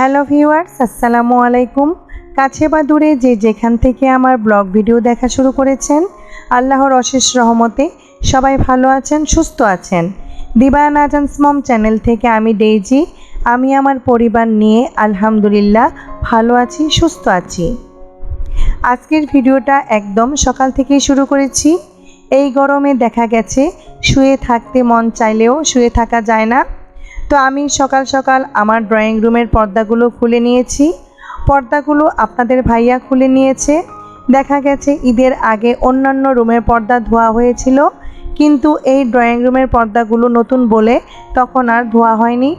Hello viewers, আসসালামু আলাইকুম। কাছে বা দূরে যে যেখান থেকে আমার ব্লগ ভিডিও দেখা শুরু করেছেন, আল্লাহর অশেষ রহমতে সবাই ভালো আছেন, সুস্থ আছেন। দিবান আজান্স মম চ্যানেল থেকে আমি ডেইজি, আমি আমার পরিবার নিয়ে আলহামদুলিল্লাহ ভালো আছি, সুস্থ আছি। আজকের ভিডিওটা একদম সকাল থেকেই শুরু করেছি। এই গরমে দেখা গেছে, শুয়ে থাকতে মন চাইলেও শুয়ে থাকা যায় না। তো আমি সকাল সকাল আমার ড্রয়িং রুমের পর্দাগুলো খুলে নিয়েছি। পর্দাগুলো আপনাদের ভাইয়া খুলে নিয়েছে। দেখা গেছে ঈদের আগে অন্যান্য রুমের পর্দা ধোয়া হয়েছিল। কিন্তু এই ড্রয়িং রুমের পর্দাগুলো নতুন বলে তখন আর ধোয়া হয়নি।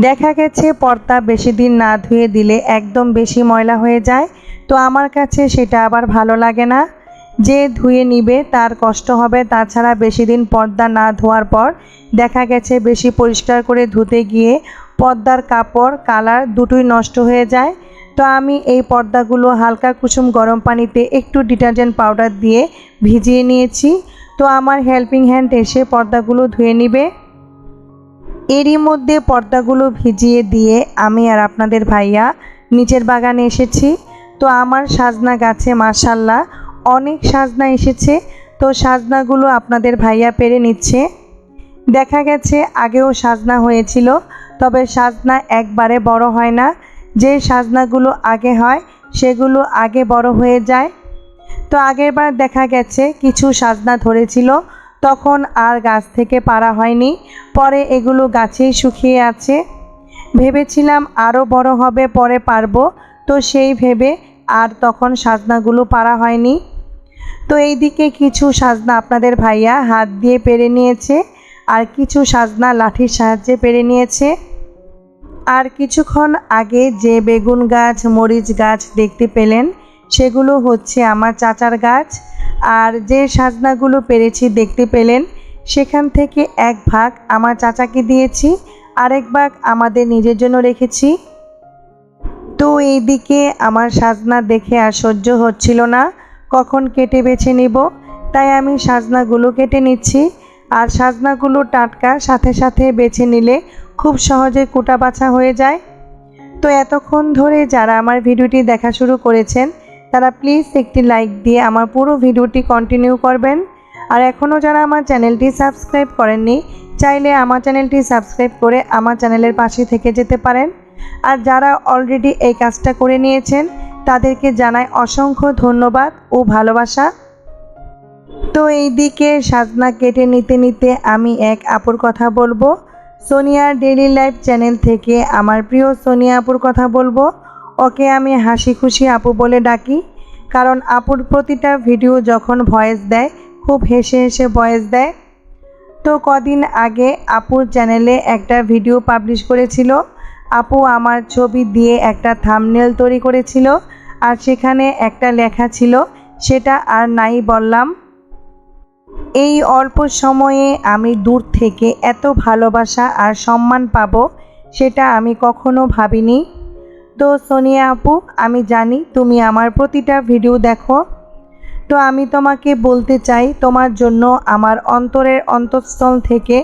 দেখা গেছে পর্দা বেশি দিন না ধুয়ে দিলে একদম বেশি ময়লা হয়ে যায়। তো আমার কাছে সেটা আবার ভালো লাগে না। যে ধুয়ে নিবে তার কষ্ট হবে, তাছাড়া বেশি দিন পর্দা না ধোয়ার পর দেখা গেছে বেশি পরিষ্কার করে ধুতে গিয়ে পর্দার কাপড়, কালার দুটোই নষ্ট হয়ে যায়। তো আমি এই পর্দাগুলো হালকা কুসুম গরম পানিতে একটু ডিটারজেন্ট পাউডার দিয়ে ভিজিয়ে নিয়েছি। তো আমার হেল্পিং হ্যান্ড এসে পর্দাগুলো ধুয়ে নিবে। এরই মধ্যে পর্দাগুলো ভিজিয়ে দিয়ে আমি আর আপনাদের ভাইয়া নিচের বাগানে এসেছি। তো আমার সাজনা গাছে মাসাল্লাহ অনেক সাজনা এসেছে, তো সাজনাগুলো আপনাদের ভাইয়া পেরে নিচ্ছে। দেখা গেছে আগেও সাজনা হয়েছিল, তবে সাজনা একবারে বড় হয় না। যে সাজনাগুলো আগে হয়, সেগুলো আগে বড় হয়ে যায়। তো আগেরবার দেখা গেছে কিছু সাজনা ধরেছিল, তখন আর গাছ থেকে পারা হয়নি। পরে এগুলো গাছেই শুকিয়ে আছে। ভেবেছিলাম আরও বড় হবে, পরে পারব, তো সেই ভেবে আর তখন সাজনাগুলো পারা হয়নি। তো এইদিকে কিছু সাজনা আপনাদের ভাইয়া হাত দিয়ে পেরে নিয়েছে, আর কিছু সাজনা লাঠির সাহায্যে পেরে নিয়েছে। আর কিছুক্ষণ আগে যে বেগুন গাছ, মরিচ গাছ দেখতে পেলেন, সেগুলো হচ্ছে আমার চাচার গাছ। আর যে সাজনাগুলো পেরেছি দেখতে পেলেন, সেখান থেকে এক ভাগ আমার চাচাকে দিয়েছি, আরেক ভাগ আমাদের নিজের জন্য রেখেছি। তো এইদিকে আমার সাজনা দেখে আর সহ্য হচ্ছিল না। কখন কেটে বেছে নিব? তাই আমি সাজনাগুলো কেটে নিচ্ছি। আর সাজনাগুলো টাটকা, সাথে সাথে বেছে নিলে খুব সহজে কুটা বাছা হয়ে যায়। তো এতক্ষণ ধরে যারা আমার ভিডিওটি দেখা শুরু করেছেন, তারা প্লিজ একটি লাইক দিয়ে আমার পুরো ভিডিওটি কন্টিনিউ করবেন। আর এখনও যারা আমার চ্যানেলটি সাবস্ক্রাইব করেননি, চাইলে আমার চ্যানেলটি সাবস্ক্রাইব করে আমার চ্যানেলের পাশে থেকে যেতে পারেন। আর যারা অলরেডি এই কাজটা করে নিয়েছেন তাদেরকে জানাই অসংখ্য ধন্যবাদ ও ভালোবাসা। তো এই দিকে সাজনা কেটে নিতে নিতে আমি এক আপুর কথা বলব। সোনিয়ার ডেইলি লাইফ চ্যানেল থেকে আমার প্রিয় সোনিয়া আপুর কথা বলব। ওকে আমি হাসি খুশি আপু বলে ডাকি। কারণ আপুর প্রতিটা ভিডিও যখন ভয়েস দেয়, খুব হেসে হেসে ভয়েস দেয়। তো কদিন আগে আপুর চ্যানেলে একটা ভিডিও পাবলিশ করেছিল। আপু আমার ছবি দিয়ে একটা থামনেল তৈরি করেছিল। আর সেখানে একটা লেখা ছিল, সেটা আর নাই বললাম। এই অল্প সময়ে আমি দূর থেকে এত ভালোবাসা আর সম্মান পাবো, সেটা আমি কখনো ভাবিনি। তো সোনিয়া আপু, আমি জানি তুমি আমার প্রতিটা ভিডিও দেখো। তো আমি তোমাকে বলতে চাই, তোমার জন্য আমার অন্তরের অন্তঃস্থল থেকে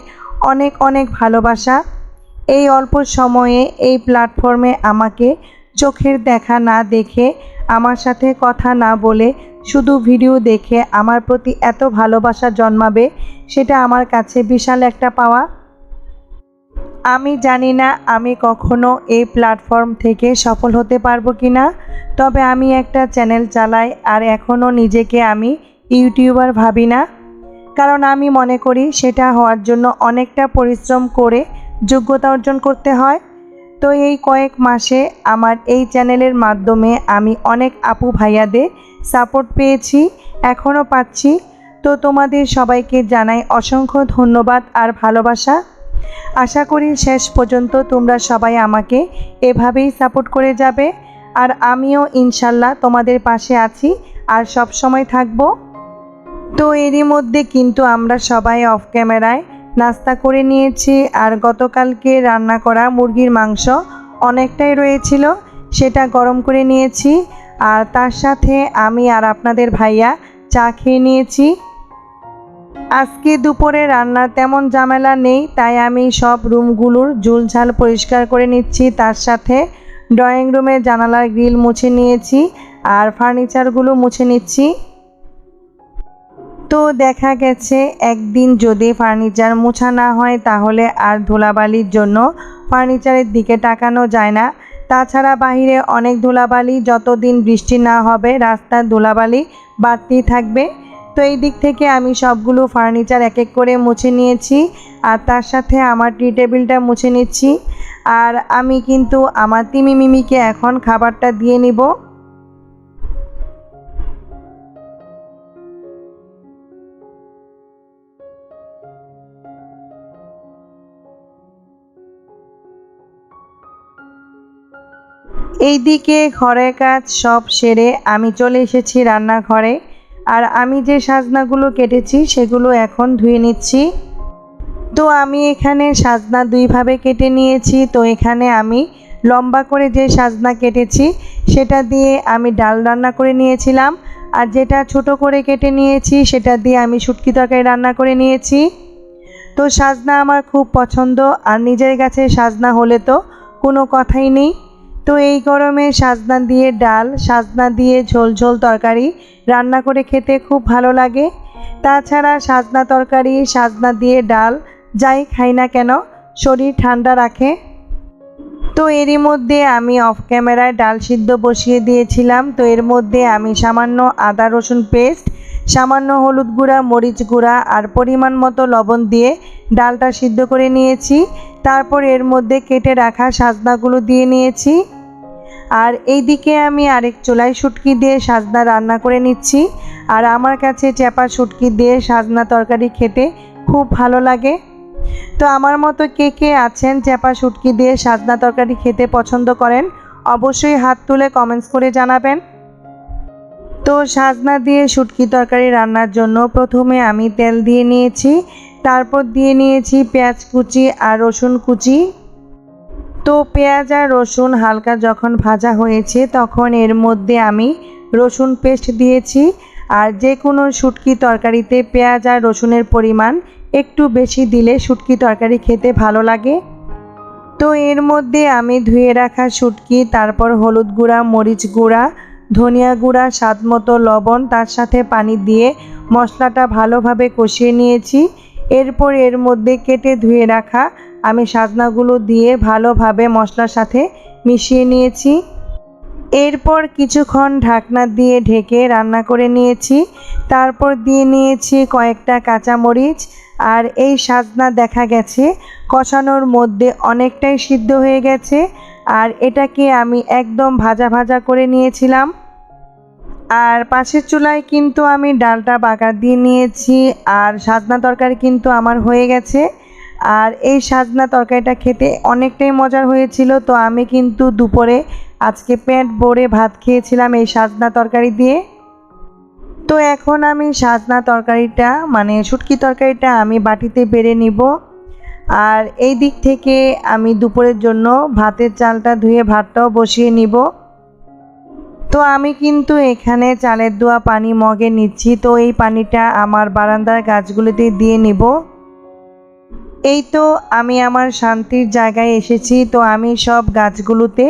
অনেক অনেক ভালোবাসা। এই অল্প সময়ে এই প্ল্যাটফর্মে আমাকে চোখের দেখা না দেখে আমার সাথে কথা না বলে শুধু ভিডিও দেখে আমার প্রতি এত ভালোবাসা জন্মাবে, সেটা আমার কাছে বিশাল একটা পাওয়া। আমি জানি না আমি কখনো এই প্ল্যাটফর্ম থেকে সফল হতে পারব কি না তবে আমি একটা চ্যানেল চালাই আর এখনও নিজেকে আমি ইউটিউবার ভাবি না। কারণ আমি মনে করি সেটা হওয়ার জন্য অনেকটা পরিশ্রম করে যোগ্যতা অর্জন করতে হয়। তো এই কয়েক মাসে আমার এই চ্যানেলের মাধ্যমে আমি অনেক আপু ভাইয়াদের সাপোর্ট পেয়েছি, এখনও পাচ্ছি। তো তোমাদের সবাইকে জানাই অসংখ্য ধন্যবাদ আর ভালোবাসা। আশা করি শেষ পর্যন্ত তোমরা সবাই আমাকে এভাবেই সাপোর্ট করে যাবে। আর আমিও ইনশাল্লাহ তোমাদের পাশে আছি আর সব সময় থাকব। তো এরই মধ্যে কিন্তু আমরা সবাই অফ ক্যামেরায় নাস্তা করে নিয়েছি আর গতকালকে রান্না করা মুরগির মাংস অনেকটাই রয়েছিল, সেটা গরম করে নিয়েছি আর তার সাথে আমি আর আপনাদের ভাইয়া চা খেয়ে নিয়েছি। আজকে দুপুরে রান্নার তেমন ঝামেলা নেই, তাই আমি সব রুমগুলোর ঝুলঝাল পরিষ্কার করে নিচ্ছি। তার সাথে ড্রয়িং রুমের জানালার গ্রিল মুছে নিয়েছি আর ফার্নিচারগুলো মুছে নিচ্ছি। তো দেখা গেছে, একদিন যদি ফার্নিচার মোছা না হয়, তাহলে আর ধুলাবালির জন্য ফার্নিচারের দিকে তাকানো যায় না। তাছাড়া বাহিরে অনেক ধুলাবালি, যতদিন বৃষ্টি না হবে, রাস্তার ধুলাবালি বাড়তেই থাকবে। তো এই দিক থেকে আমি সবগুলো ফার্নিচার এক এক করে মুছে নিয়েছি, আর তার সাথে আমার টি টেবিলটা মুছে নিচ্ছি। আর আমি কিন্তু আমার তিমি মিমিকে এখন খাবারটা দিয়ে নিব। এইদিকে ঘরের কাজ সব সেরে আমি চলে এসেছি রান্নাঘরে। আর আমি যে সাজনাগুলো কেটেছি, সেগুলো এখন ধুয়ে নিচ্ছি। তো আমি এখানে সাজনা দুইভাবে কেটে নিয়েছি। তো এখানে আমি লম্বা করে যে সাজনা কেটেছি, সেটা দিয়ে আমি ডাল রান্না করে নিয়েছিলাম। আর যেটা ছোট করে কেটে নিয়েছি, সেটা দিয়ে আমি শুটকি তরকারি রান্না করে নিয়েছি। তো সাজনা আমার খুব পছন্দ, আর নিজের কাছে সাজনা হলে তো কোনো কথাই নেই। তো এই গরমে সাজনা দিয়ে ডাল, সাজনা দিয়ে ঝোল ঝোল তরকারি রান্না করে খেতে খুব ভালো লাগে। তাছাড়া সাজনা তরকারি, সাজনা দিয়ে ডাল, যাই খাই না কেন, শরীর ঠান্ডা রাখে। তো এরই মধ্যে আমি অফ ক্যামেরায় ডাল সিদ্ধ বসিয়ে দিয়েছিলাম। তো এর মধ্যে আমি সামান্য আদা, রসুন পেস্ট, সামান্য হলুদ গুঁড়া, মরিচ গুঁড়া আর পরিমাণ মতো লবণ দিয়ে ডালটা সিদ্ধ করে নিয়েছি। তারপর এর মধ্যে কেটে রাখা সাজনাগুলো দিয়ে নিয়েছি। আর এইদিকে আমি আরেক চুলায় শুটকি দিয়ে সাজনা রান্না করে নিচ্ছি। আর আমার কাছে চেপা শুটকি দিয়ে সাজনা তরকারি খেতে খুব ভালো লাগে। তো আমার মতো কে কে আছেন চেপা শুটকি দিয়ে সাজনা তরকারি খেতে পছন্দ করেন, অবশ্যই হাত তুলে কমেন্টস করে জানাবেন। তো সাজনা দিয়ে শুটকি তরকারি রান্নার জন্য প্রথমে আমি তেল দিয়ে নিয়েছি, তারপর দিয়ে নিয়েছি পেঁয়াজ কুচি আর রসুন কুচি। তো পেঁয়াজ আর রসুন হালকা যখন ভাজা হয়েছে, তখন এর মধ্যে আমি রসুন পেস্ট দিয়েছি। আর যে কোনো শুটকি তরকারিতে পেঁয়াজ আর রসুনের পরিমাণ একটু বেশি দিলে শুটকি তরকারি খেতে ভালো লাগে। তো এর মধ্যে আমি ধুয়ে রাখা শুটকি, তারপর হলুদ গুঁড়া, মরিচ গুঁড়া, ধনিয়া গুঁড়া, স্বাদ মতো লবণ, তার সাথে পানি দিয়ে মশলাটা ভালোভাবে কষিয়ে নিয়েছি। এরপর এর মধ্যে কেটে ধুয়ে রাখা আমি সাজনাগুলো দিয়ে ভালোভাবে মশলার সাথে মিশিয়ে নিয়েছি। এরপর কিছুক্ষণ ঢাকনা দিয়ে ঢেকে রান্না করে নিয়েছি। তারপর দিয়ে নিয়েছি কয়েকটা কাঁচামরিচ। আর এই সাজনা দেখা গেছে, কষানোর মধ্যে অনেকটাই সিদ্ধ হয়ে গেছে। আর এটাকে আমি একদম ভাজা ভাজা করে নিয়েছিলাম। আর পাশের চুলায় কিন্তু আমি ডালটা বাগার দিয়ে নিয়েছি। আর সাজনা তরকারি কিন্তু আমার হয়ে গেছে। আর এই সাজনা তরকারিটা খেতে অনেকটাই মজার হয়েছিল, তো আমি কিন্তু দুপুরে আজকে পেট ভরে ভাত খেয়েছিলাম এই সাজনা তরকারি দিয়ে। তো এখন আমি সাজনা তরকারিটা মানে শুটকি তরকারিটা আমি বাটিতে বেড়ে নিব। আর এই দিক থেকে আমি দুপুরের জন্য ভাতের চালটা ধুয়ে ভাতটাও বসিয়ে নিব। তো আমি কিন্তু এখানে চালের দোয়া পানি মগে নিচ্ছি, তো এই পানিটা আমার বারান্দার গাছগুলোতে দিয়ে নিব। এই তো আমি আমার শান্তির জায়গায় এসেছি, তো আমি সব গাছগুলোতে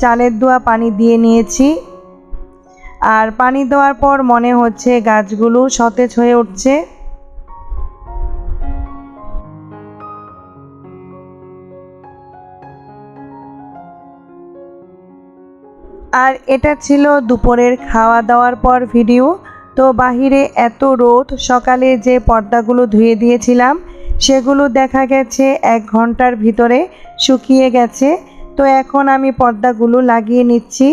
চালের দোয়া পানি দিয়ে নিয়েছি। আর পানি দেওয়ার পর মনে হচ্ছে গাছগুলো সতেজ হয়ে উঠছে। আর এটা ছিল দুপুরের খাওয়া দাওয়ার পর ভিডিও। তো বাহিরে এত রোদ, সকালে যে পর্দাগুলো ধুয়ে দিয়েছিলাম সেগুলো দেখা গেছে, এক ঘণ্টার ভিতরে শুকিয়ে গেছে। তো এখন আমি পর্দাগুলো লাগিয়ে নিচ্ছি।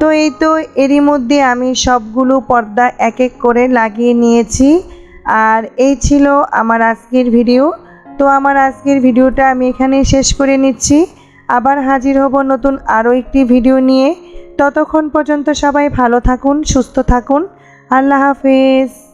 তো এই তো এরই মধ্যে আমি সবগুলো পর্দা এক এক করে লাগিয়ে নিয়েছি। আর এই ছিল আমার আজকের ভিডিও। তো আমার আজকের ভিডিওটা আমি এখানেই শেষ করে নিচ্ছি। আবার হাজির হব নতুন আরও একটি ভিডিও নিয়ে। ততক্ষণ পর্যন্ত সবাই ভালো থাকুন, সুস্থ থাকুন। আল্লাহ হাফেজ।